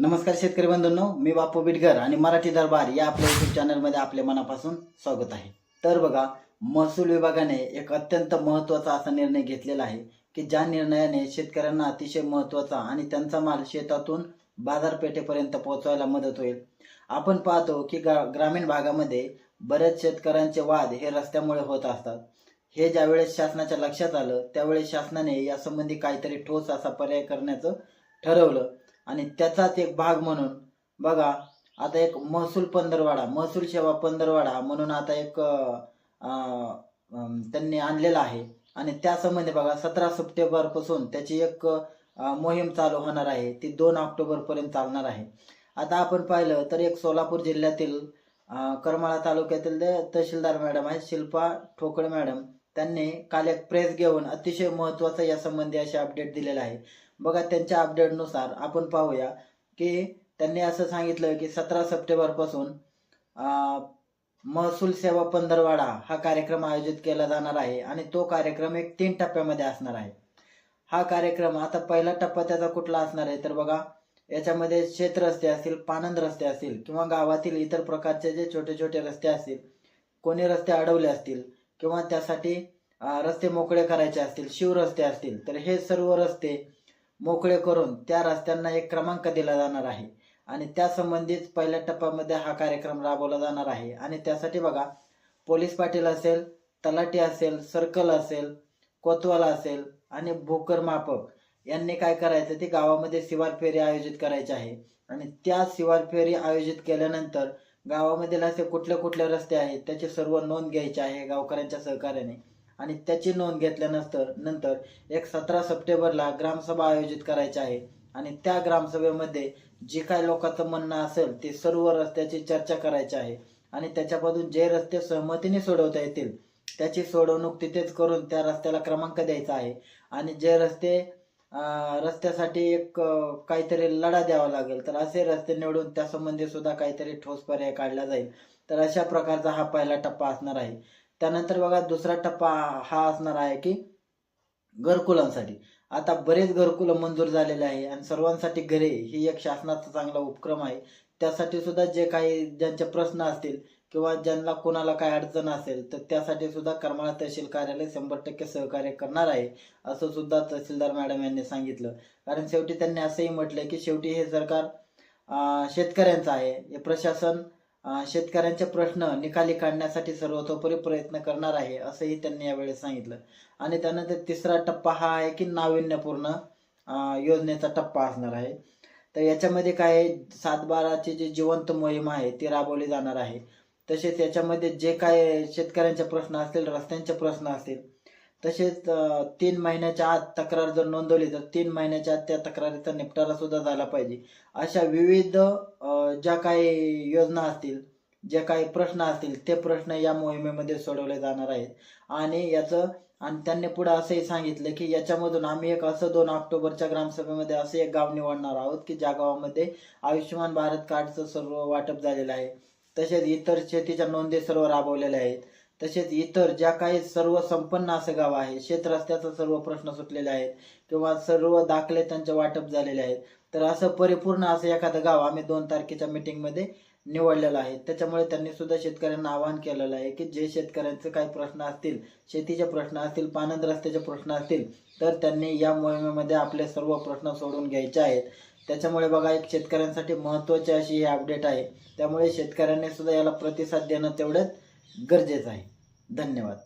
नमस्कार शेतकरी बंधूंनो मी बापू बिटगर आणि मराठी दरबार या आपल्या युट्यूब चॅनलमध्ये आपल्या मनापासून स्वागत आहे. तर बघा महसूल विभागाने एक अत्यंत महत्त्वाचा असा निर्णय घेतलेला आहे की ज्या निर्णयाने शेतकऱ्यांना अतिशय महत्त्वाचा आणि त्यांचा माल शेतातून बाजारपेठेपर्यंत पोहोचवायला मदत होईल. आपण पाहतो की ग्रा ग्रामीण भागामध्ये बरेच शेतकऱ्यांचे वाद हे रस्त्यामुळे होत असतात. हे ज्यावेळेस शासनाच्या लक्षात आलं त्यावेळेस शासनाने यासंबंधी काहीतरी ठोस असा पर्याय करण्याचं ठरवलं. आणि त्याचाच एक भाग म्हणून बघा आता एक महसूल पंधरवाडा महसूल सेवा पंधरवाडा म्हणून आता एक त्यांनी आणलेला आहे. आणि त्यासंबंधी बघा सतरा सप्टेंबरपासून त्याची एक मोहीम चालू होणार आहे. ती दोन ऑक्टोबर पर्यंत चालणार आहे. आता आपण पाहिलं तर एक सोलापूर जिल्ह्यातील करमाळा तालुक्यातील तहसीलदार मॅडम आहेत शिल्पा ठोकळे मॅडम. त्यांनी काल एक प्रेस घेऊन अतिशय महत्त्वाचं यासंबंधी असे अपडेट दिलेला आहे. बघा त्यांच्या अपडेटनुसार आपण पाहूया की त्यांनी असं सांगितलं की सतरा सप्टेंबरपासून महसूल सेवा पंधरवाडा हा कार्यक्रम आयोजित केला जाणार आहे आणि तो कार्यक्रम एक तीन टप्प्यामध्ये असणार आहे. हा कार्यक्रम आता पहिला टप्पा त्याचा कुठला असणार आहे? तर बघा याच्यामध्ये शेत रस्ते असतील पानंद रस्ते असतील किंवा गावातील इतर प्रकारचे जे छोटे छोटे रस्ते असतील कोणी रस्ते अडवले असतील किंवा त्यासाठी रस्ते मोकळे करायचे असतील शिवरस्ते असतील तर हे सर्व रस्ते मोकळे करून त्या रस्त्यांना एक क्रमांक दिला जाणार आहे. आणि त्या संबंधित पहिल्या टप्प्यामध्ये हा कार्यक्रम राबवला जाणार आहे. आणि त्यासाठी बघा पोलीस पाटील असेल तलाठी असेल सर्कल असेल कोतवाल असेल आणि भोकर मापक यांनी काय करायचं ते गावामध्ये शिवार फेरी आयोजित करायची आहे. आणि त्या शिवार फेरी आयोजित केल्यानंतर गावामधील असे कुठले कुठले रस्ते आहेत त्याची सर्व नोंद घ्यायची आहे गावकऱ्यांच्या सहकार्याने. आणि त्याची नोंद घेतल्यानंतर नंतर एक सतरा सप्टेंबरला ग्रामसभा आयोजित करायची आहे. आणि त्या ग्रामसभेमध्ये जे काय लोकांचं म्हणणं असेल ते सर्व रस्त्याची चर्चा करायची आहे. आणि त्याच्यापासून जे रस्ते सहमतीने सोडवता येतील त्याची सोडवणूक तिथेच करून त्या रस्त्याला क्रमांक द्यायचा आहे. आणि जे रस्ते रस्त्यासाठी एक काहीतरी लढा द्यावा लागेल. तर असे रस्ते निवडून त्यासंबंधी सुद्धा काहीतरी ठोस पर्याय काढला जाईल. तर अशा प्रकारचा हा पहिला टप्पा असणार आहे. त्यानंतर बघा दुसरा टप्पा हा असणार आहे की घरकुलांसाठी. आता बरेच घरकुलं मंजूर झालेले आहे आणि सर्वांसाठी घरे ही एक शासनाचा चांगला उपक्रम आहे. त्यासाठी सुद्धा जे काही ज्यांचे प्रश्न असतील किंवा ज्यांना कोणाला काय अडचण असेल तर त्यासाठी सुद्धा करमाळा तहसील कार्यालय शंभर टक्के सहकार्य करणार आहे असं सुद्धा तहसीलदार मॅडम यांनी सांगितलं. कारण शेवटी त्यांनी असंही म्हटलंय की शेवटी हे सरकार शेतकऱ्यांचं आहे. हे प्रशासन शेतकऱ्यांचे प्रश्न निकाली काढण्यासाठी सर्वतोपरी प्रयत्न करणार आहे असंही त्यांनी यावेळी सांगितलं. आणि त्यानंतर तिसरा टप्पा हा आहे की नाविन्यपूर्ण योजनेचा टप्पा असणार आहे. तर याच्यामध्ये काय सात बाराची जी जिवंत मोहीम आहे ती राबवली जाणार आहे. तसेच याच्यामध्ये जे काय शेतकऱ्यांचे प्रश्न असतील रस्त्यांचे प्रश्न असतील तसेच तीन महिन्याच्या आत तक्रार जर नोंदवली तर तीन महिन्याच्या आत त्या तक्रारीचा निपटारा सुद्धा झाला पाहिजे. अशा विविध ज्या काही योजना असतील जे काही प्रश्न असतील ते प्रश्न या मोहिमेमध्ये सोडवले जाणार आहेत. आणि याचं आणि त्यांनी पुढे असंही सांगितलं की याच्यामधून आम्ही एक असं दोन ऑक्टोबरच्या ग्रामसभेमध्ये असं एक गाव निवडणार आहोत की ज्या गावामध्ये आयुष्यमान भारत कार्डचं सर्व वाटप झालेलं आहे. तसेच इतर शेतीच्या नोंदी सर्व राबवलेल्या आहेत. तसेच इतर ज्या काही सर्व संपन्न असं गाव आहे शेतरस्त्याचा सर्व प्रश्न सुटलेले आहेत किंवा सर्व दाखले त्यांचे वाटप झालेले आहेत तर असं परिपूर्ण असं एखादं गाव आम्ही दोन तारखेच्या मीटिंगमध्ये निवडलेलं आहे. त्याच्यामुळे त्यांनी सुद्धा शेतकऱ्यांना आवाहन केलेलं आहे की जे शेतकऱ्यांचे काही प्रश्न असतील शेतीचे प्रश्न असतील पानंद रस्त्याचे प्रश्न असतील तर त्यांनी या मोहिमेमध्ये आपले सर्व प्रश्न सोडून घ्यायचे आहेत. त्याच्यामुळे बघा एक शेतकऱ्यांसाठी महत्त्वाची अशी ही अपडेट आहे. त्यामुळे शेतकऱ्यांनी सुद्धा याला प्रतिसाद देणं तेवढंच गरजेचं आहे. धन्यवाद.